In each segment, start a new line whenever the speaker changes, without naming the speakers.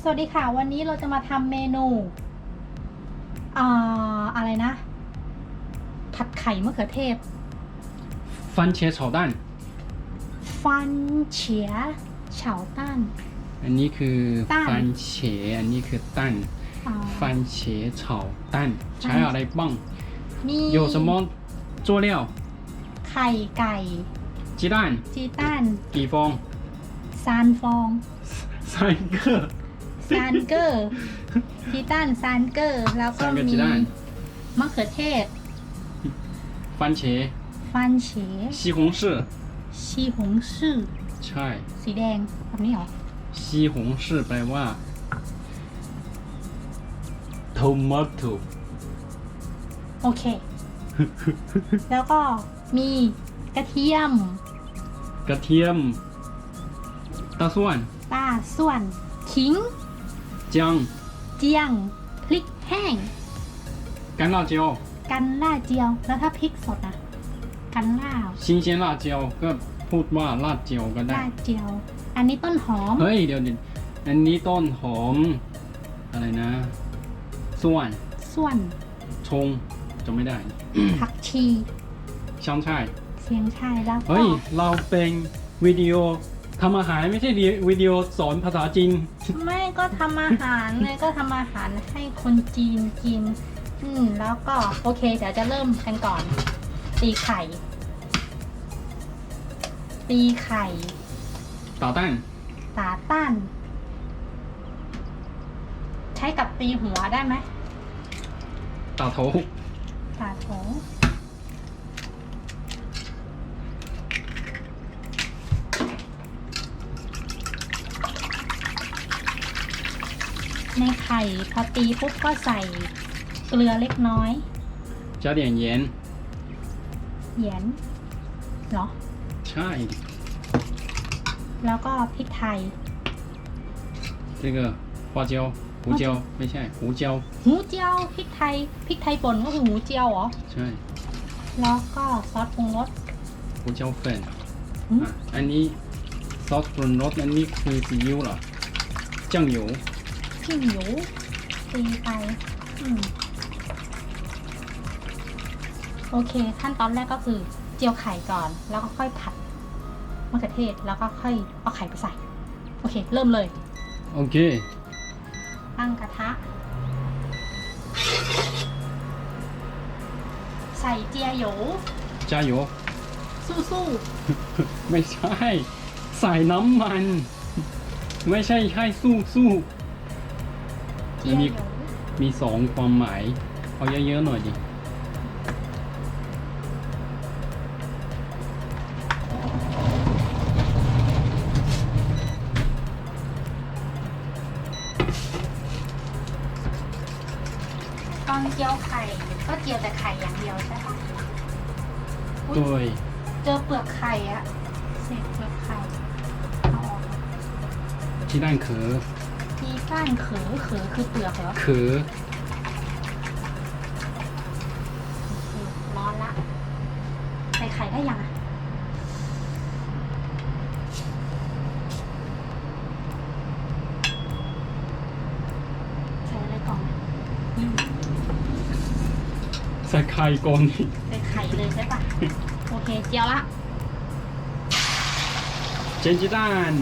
สวัสดีค่ะ วันนี้เราจะมาทำเมนูอ่าอะไรนะ ผัดไข่มะเขือเทศ
番茄炒蛋
ฟันเฉียเฉาต้าน
อันนี้คือ
ตั้น
番茄อันนี้คือตั้น
อ่า
番茄炒蛋ใช้อะไรบ้าง
มี
有什么佐料
ไข่ไก่
鸡蛋
จีต้าน
几方
ซานฟอง
三个
ซานเกอร์จีต้านซานเกอร์ แล้วก็
三个
มี
鸡蛋
มะเขือเทศ
番茄
ฟันเฉีย
西红柿
ชีหงชื่อ
ใช่
สีแดงแบบนี้เหรอ
西红柿แปลว่า tomato
โอเค แล้วก็มีกระเทียม
กระเทียม大蒜
ตาส่วน ขิง
姜
เจียง พริกแห้ง
干辣椒
กันล่าเจียว แล้วถ้าพริกสดนะกันล่า
新鲜辣椒ก็พูดว่าลาดเจียวก็ได้
ล่าเจียว อันนี้ต้นหอม
เฮ้ย เดี๋ยวดิอันนี้ต้นหอม อะไรนะ ส่วน
ส่วน
ชงจะไม่ได้
ผักชี
ช่างใช่
เสียงชายแล้วก็
เฮ้ย เราเป็นวิดีโอทำอาหารไม่ใช่วิดีโอสอนภาษาจีน
ไม่ ก็ทำอาหารเลยก็ทำอาหารให้คนจีนกิน อืม แล้วก็โอเค เดี๋ยวจะเริ่มกันก่อน ตีไข่ ตีไข่
ต่อต้าน
ตาต้านใช้กับตีหัวได้ไหม
ต่อโถ
ตาโถ ในไข่พอตีปุ๊บก็ใส่เกลือเล็กน้อย
加点盐
เหยียนเหรอ
ใช่
แล้วก็พริกไทย
这个花椒胡椒ไม่ใช่胡椒
หูเจียวพริกไทยพริกไทยป่นก็คือหูเจียวเหรอ
ใช่
แล้วก็ซอสปรุงรส
胡椒粉
หืม
อ่ะอันนี้ซอสปรุงรสอันนี้คือซีอิ๊วเหรอ酱油
ขี้หมิวตีไป อืม โอเค ขั้นตอนแรกก็คือ เจียวไข่ก่อน แล้วก็ค่อยผัดมะเขือเทศ แล้วก็ค่อยเอาไข่ไปใส่ โอเค เริ่มเลย
โอเค
ตั้งกระทะ ใส่เจียโหยว
加油
สู้
ไม่ใช่ ใส่น้ำมัน ไม่ใช่ให้สู้สู้
ๆเจียโหยว
มีสองความหมายเอาเยอะๆหน่อยดิ
ตอนเจียวไข่ก็เจียวแต่ไข่อย่างเดียวใช่ปะอุ๊ย
ด้วย
เจอเปลือกไข่อะเศษเปลือกไข่เอาออก
ที่ด้านเขือ
ที่ ก้านเขอเขอคือเปลือกเหรอ
เขือ
ร้อนละ ใส่ไข่ได้ยังอะใส่อะไรก่อนอืม
ใส่ไข่ก่อน
ใส่ไข่เลยใช่ปะโอเค เจียวละ
เจนจิต้าน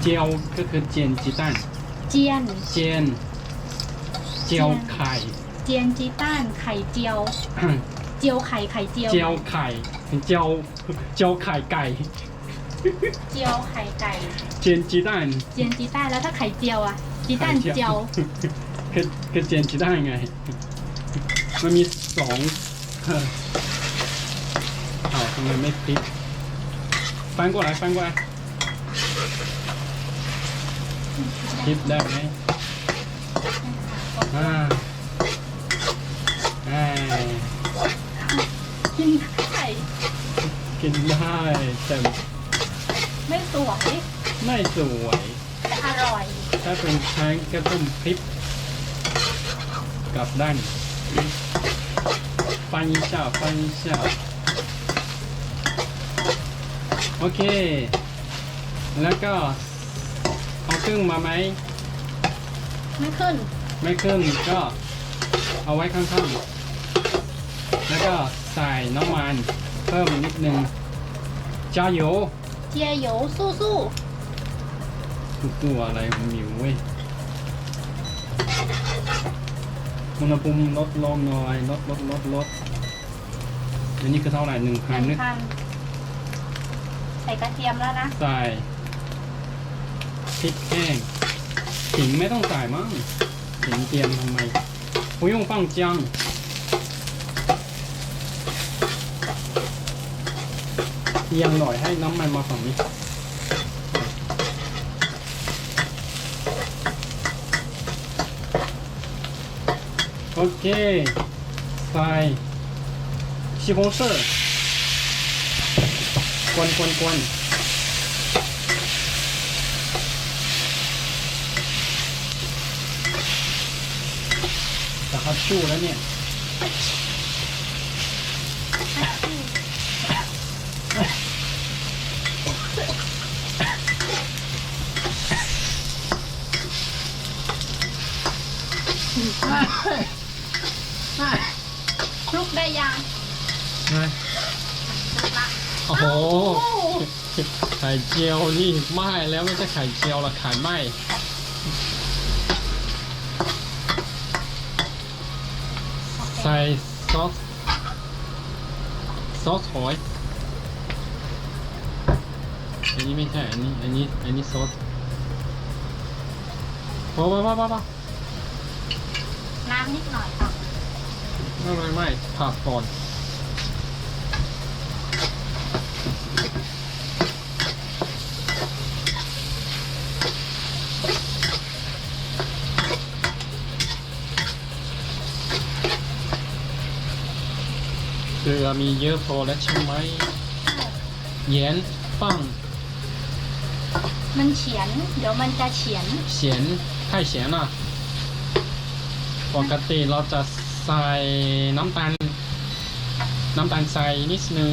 เจียวก็คือเจียนจิต้าน
เจียน
เจียน เจียวไข่
เจียนจีต้าน ไข่เจียว เจียวไข่ไข่เจียว
เจียวไข่ เจียว เจียวไข่ไก่
เจียวไข่ไก่
เจียนจิต้าน
เจียนจีต้านแล้วถ้าไข่เจียวอะจีต้านเจียว
คือคือเจียนจิต้านไง มันมีสองเอออ้าวทำไมไม่พลิก翻过来翻过来 คลิปได้ไหมอ่าอ่า
กินไข่
กินได้แต่
ไม่สวย
ไม่สวย
อร่อย
ถ้าเป็นช้างก็ต้องพลิปกลับด้านฟันเจ้าฟันเจ้าโอเค แล้วก็ เอาครึ่งมาไหม
ไม่ขึ้น
ไม่ขึ้นก็เอาไว้ข้างๆ แล้วก็ใส่น้ำมันเพิ่มนิดนึงจ้าโย
เจียโยสู้สู้
ตัวอะไรของหมิวเว้ยอุณหภูมิลดลงหน่อยลดลดลดลดอันนี้คือเท่าไหร่หนึ่งพัน
ห
นึ
นึ่
ก
งพันใส่กระเทียมแล้วนะ
ใส่ พริกแห้งขิงไม่ต้องใส่มั้งขิงเตรียมทำไมหุยงปังจังเอียงหน่อยให้น้ำมันมาฝั่งนี้โอเคใส่ชิโบเซอร์กวนกวนกวน ชู้แล้วเนี่ย
คลุกได้ยัง
ไง
คลุกละ
โอ้โห
เอ้า
ไข่เจียวนี่ไหม้แล้วไม่ใช่ไข่เจียวละไข่ไหม้ ส่ซอส ซอสหอย อันนี้ไม่ใช่ อันนี้ อันนี้ อันนี้ซอสพอพอพอพอพอ
น้ำนิดหน่อยค่ะ
ไม่ไม่ไม่ผักก่อน ลือมีเยอะพอแล้วใช่ไหมเหย็นปัง
มันเฉียน เดี๋ยวมันจะเฉียน
เฉียน太咸了ปกติเราจะใส่น้ำตาล น้ำตาลใส่นิดนึง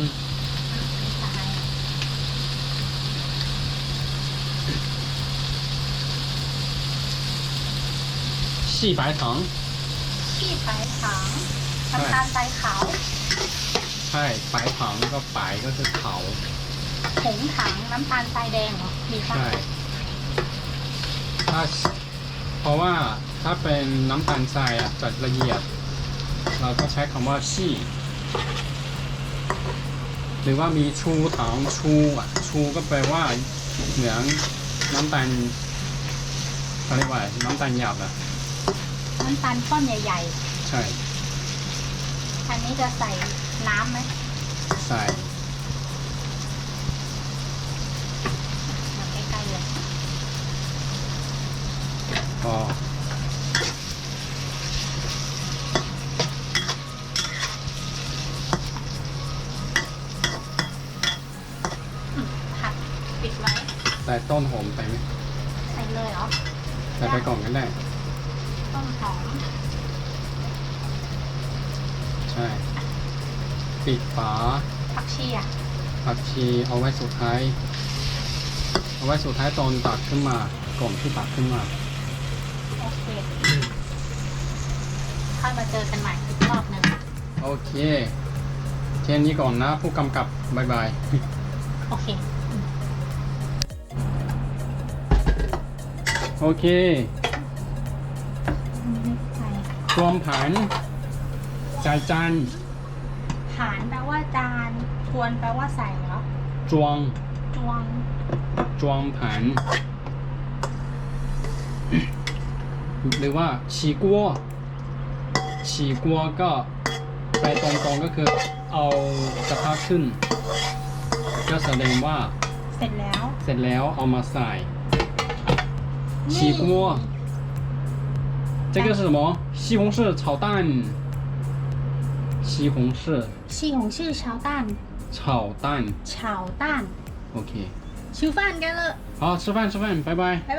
细白糖
ขี้ไผ่ขาวน้ำตาลทรายขาว
ใ ช่ปลายถังก็ปลายก็คือเขา
ผงถังน้ำตาลทรายแดงเหรอ มีป่ะ
ใช่ถ้าเพราะว่าถ้าเป็นน้ำตาลทรายอะจัดละเอียด เราก็ใช้คำว่าชี่ หรือว่ามีชูถังชูอะชูก็แปลว่าเหมือนน้ำตาลเขาเรียกว่าน้ำตาลหยาบอะ
น้ำตาลก้อนใหญ่
ใช่
ๆอันนี้จะใส่ น้ำไหม
ใส่
มาใกล้ๆเลย
พอ
อืมผัดปิดไว้
ใส่ต้นหอมไปไหม
ใส่เลยเหรอ
ใส่ไปก่อนก็ได้
ต้นหอม
ใช่ ปิดฝา
ผักชีอะ
ผักชีเอาไว้สุดท้าย เอาไว้สุดท้ายตอนตักขึ้นมาก่อนที่ตักขึ้นมา
โอเคค่อยมาเจอกันใหม่อีกรอบหนึ่ง
โอเคแค่นี้ก่อนนะผู้กำกับบายบาย
โอเค
โอเค
ใส่
รวมผันจ่ายจาน
ฐานแปลว่าจ านทวนแปลว่าใส่เหรอ
จวง
จวง
จวงผัน หรือว่าฉีกัวฉีกัวก็ไปตรงๆก็คือเอากระทะขึ้น ก็แสดงว่า
เสร็จแล้ว
เสร็จแล้วเอามาใส่
นี่
起锅。这个是什么？西红柿炒蛋。西红柿
ชื่อของ
炒蛋。
炒蛋。
OK。
吃饭，干了。
好，吃饭，吃饭，拜拜。拜拜。